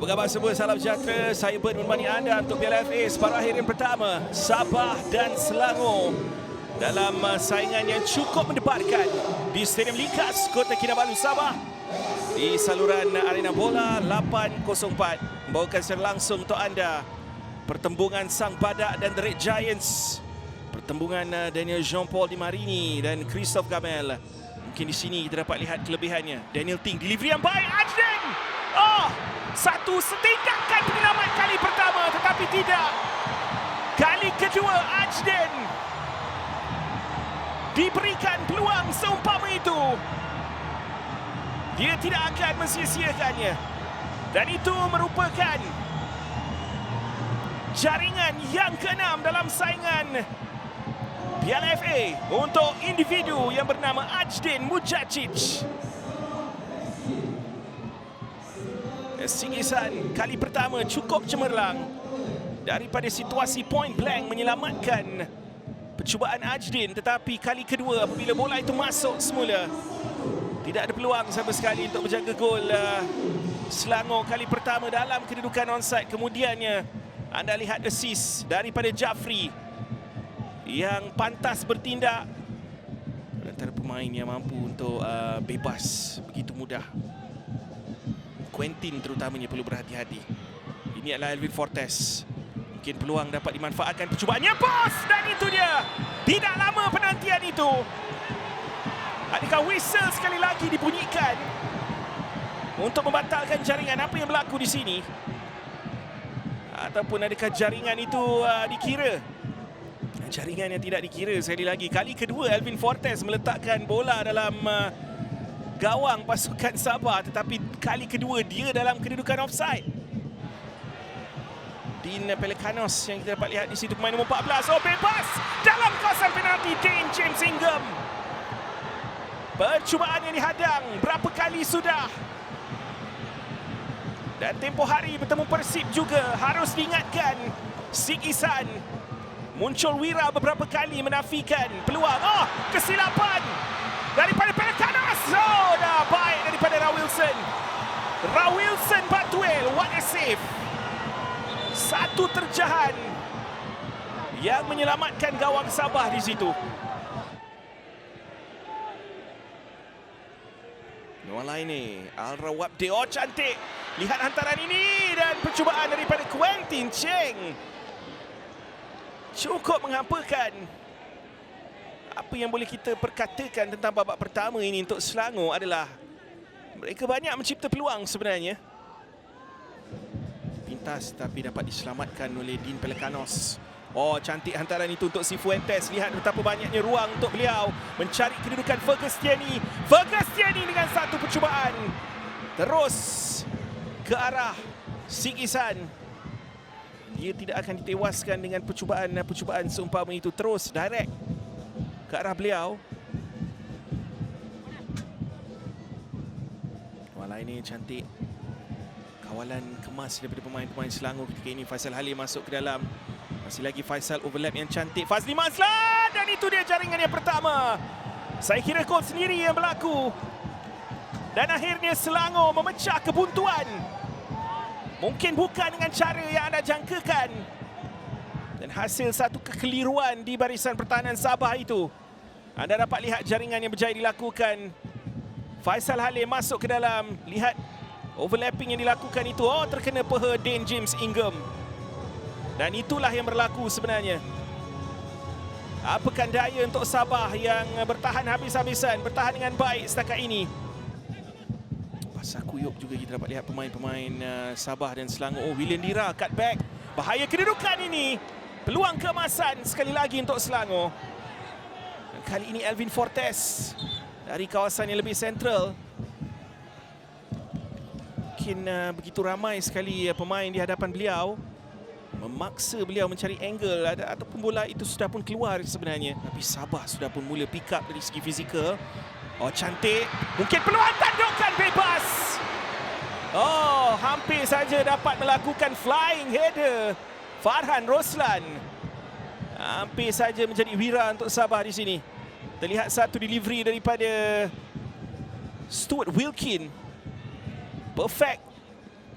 Apa khabar semua? Salam sejahtera. Saya Ben menemani anda untuk Piala FA separuh akhir yang pertama. Sabah dan Selangor dalam uh, saingan yang cukup mendebarkan di Stadium Likas, Kota Kinabalu, Sabah. Di saluran Arena Bola 804. Membawakan secara langsung untuk anda pertembungan Sang Badak dan The Red Giants. Pertembungan uh, Daniel Jean-Paul Di Marini dan Christophe Gamel. Mungkin di sini kita dapat lihat kelebihannya. Daniel Ting, delivery yang baik. Ajden! Oh! Satu setingkatkan penyelamat kali pertama tetapi tidak. Kali kedua Ajden diberikan peluang seumpama itu. Dia tidak akan mensia-siakannya. Dan itu merupakan jaringan yang keenam dalam saingan Piala FA untuk individu yang bernama Ajdin Mujacic. Singisan kali pertama cukup cemerlang. Daripada situasi point blank menyelamatkan percubaan Ajdin tetapi kali kedua apabila bola itu masuk semula tidak ada peluang sama sekali untuk menjaga gol uh, Selangor kali pertama dalam kedudukan onside. Kemudiannya anda lihat assist daripada Jafri yang pantas bertindak. Antara pemain yang mampu untuk uh, bebas begitu mudah Quentin terutamanya perlu berhati-hati. Ini adalah Elvin Fortes. Mungkin peluang dapat dimanfaatkan percubaannya. Bos! Dan itu dia. Tidak lama penantian itu. Adakah whistle sekali lagi dibunyikan untuk membatalkan jaringan apa yang berlaku di sini? Ataupun adakah jaringan itu uh, dikira? Jaringan yang tidak dikira sekali lagi. Kali kedua Elvin Fortes meletakkan bola dalam uh, gawang pasukan Sabah tetapi kali kedua dia dalam kedudukan offside. Dean Pelicanos yang kita dapat lihat di situ pemain nombor 14. Oh bebas dalam kawasan penalti Dean James Ingham. Percubaan yang dihadang berapa kali sudah. Dan tempoh hari bertemu Persib juga harus diingatkan Sik Isan muncul wira beberapa kali menafikan peluang. Oh kesilapan daripada Pelicanos. Oh, dah baik daripada Ra Wilson. Ra Wilson Batwell, what a save. Satu terjahan yang menyelamatkan gawang Sabah di situ. Luar lain ni, Alra Wabde. Oh, cantik. Lihat hantaran ini dan percubaan daripada Quentin Cheng. Cukup menghampakan apa yang boleh kita perkatakan tentang babak pertama ini untuk Selangor adalah mereka banyak mencipta peluang sebenarnya. Pintas tapi dapat diselamatkan oleh Dean Pelicanos. Oh, cantik hantaran itu untuk si Fuentes. Lihat betapa banyaknya ruang untuk beliau mencari kedudukan Fergus Tierney. Fergus dengan satu percubaan. Terus ke arah Sik Isan. Dia tidak akan ditewaskan dengan percubaan-percubaan seumpama itu. Terus direct ke arah beliau. Ini cantik. Kawalan kemas daripada pemain-pemain Selangor ketika ini. Faisal Halim masuk ke dalam. Masih lagi Faisal overlap yang cantik. Fazli Mazlan dan itu dia jaringan yang pertama. Saya kira gol sendiri yang berlaku. Dan akhirnya Selangor memecah kebuntuan. Mungkin bukan dengan cara yang anda jangkakan. Dan hasil satu kekeliruan di barisan pertahanan Sabah itu. Anda dapat lihat jaringan yang berjaya dilakukan. Faisal Halim masuk ke dalam. Lihat overlapping yang dilakukan itu. Oh, terkena peha Dane James Ingham. Dan itulah yang berlaku sebenarnya. Apakah daya untuk Sabah yang bertahan habis-habisan, bertahan dengan baik setakat ini. Pasal kuyuk juga kita dapat lihat pemain-pemain uh, Sabah dan Selangor. Oh, William Dira cut back. Bahaya kedudukan ini. Peluang keemasan sekali lagi untuk Selangor. Dan kali ini Elvin Fortes dari kawasan yang lebih sentral. Mungkin uh, begitu ramai sekali uh, pemain di hadapan beliau. Memaksa beliau mencari angle. Ada ataupun bola itu sudah pun keluar sebenarnya. Tapi Sabah sudah pun mula pick up dari segi fizikal. Oh cantik. Mungkin peluang tandukan bebas. Oh hampir saja dapat melakukan flying header. Farhan Roslan. Hampir saja menjadi wira untuk Sabah di sini terlihat satu delivery daripada Stuart Wilkin perfect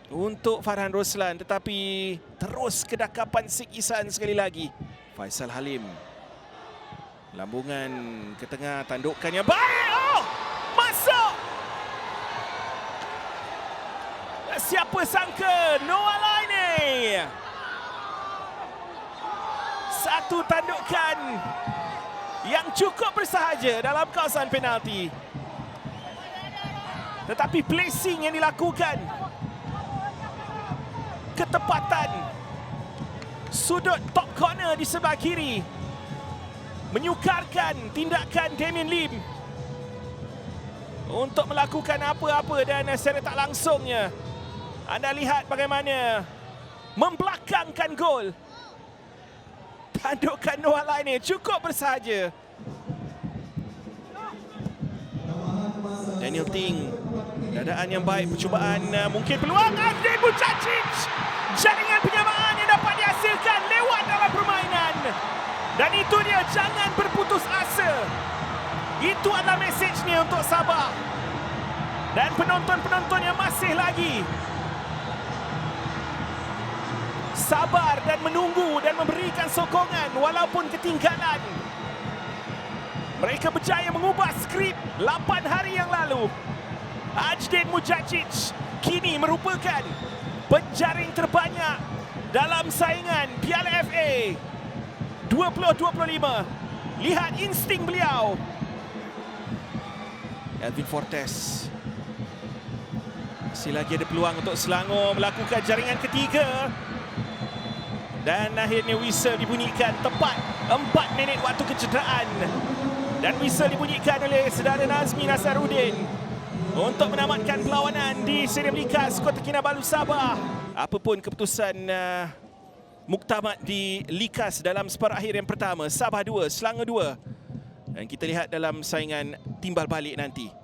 untuk Farhan Roslan tetapi terus kedakapan sikisan sekali lagi. Faisal Halim. Lambungan ke tengah tandukkan yang baik. Oh! Masuk! Siapa sangka Noah Laine. Satu tandukan yang cukup bersahaja dalam kawasan penalti. Tetapi placing yang dilakukan ketepatan sudut top corner di sebelah kiri menyukarkan tindakan Damien Lim untuk melakukan apa-apa dan secara tak langsungnya anda lihat bagaimana membelakangkan gol tandukan Noah lainnya cukup bersahaja Daniel Ting Dadaan yang baik, percubaan uh, mungkin peluang Azrin Bucacic. Jaringan penyamaan yang dapat dihasilkan lewat dalam permainan. Dan itu dia, jangan berputus asa. Itu adalah mesejnya untuk Sabah. Dan penonton-penonton yang masih lagi sabar dan menunggu dan memberikan sokongan walaupun ketinggalan. Mereka berjaya mengubah skrip 8 hari yang lalu. Ajdin Mujacic kini merupakan penjaring terbanyak dalam saingan Piala FA 2025. Lihat insting beliau. Elvin Fortes. Masih lagi ada peluang untuk Selangor melakukan jaringan ketiga. Dan akhirnya whistle dibunyikan tepat 4 minit waktu kecederaan. Dan whistle dibunyikan oleh saudara Nazmi Nasaruddin untuk menamatkan perlawanan di Stadium Likas Kota Kinabalu Sabah. Apapun keputusan uh, muktamad di Likas dalam separuh akhir yang pertama, Sabah 2, Selangor 2. Dan kita lihat dalam saingan timbal balik nanti.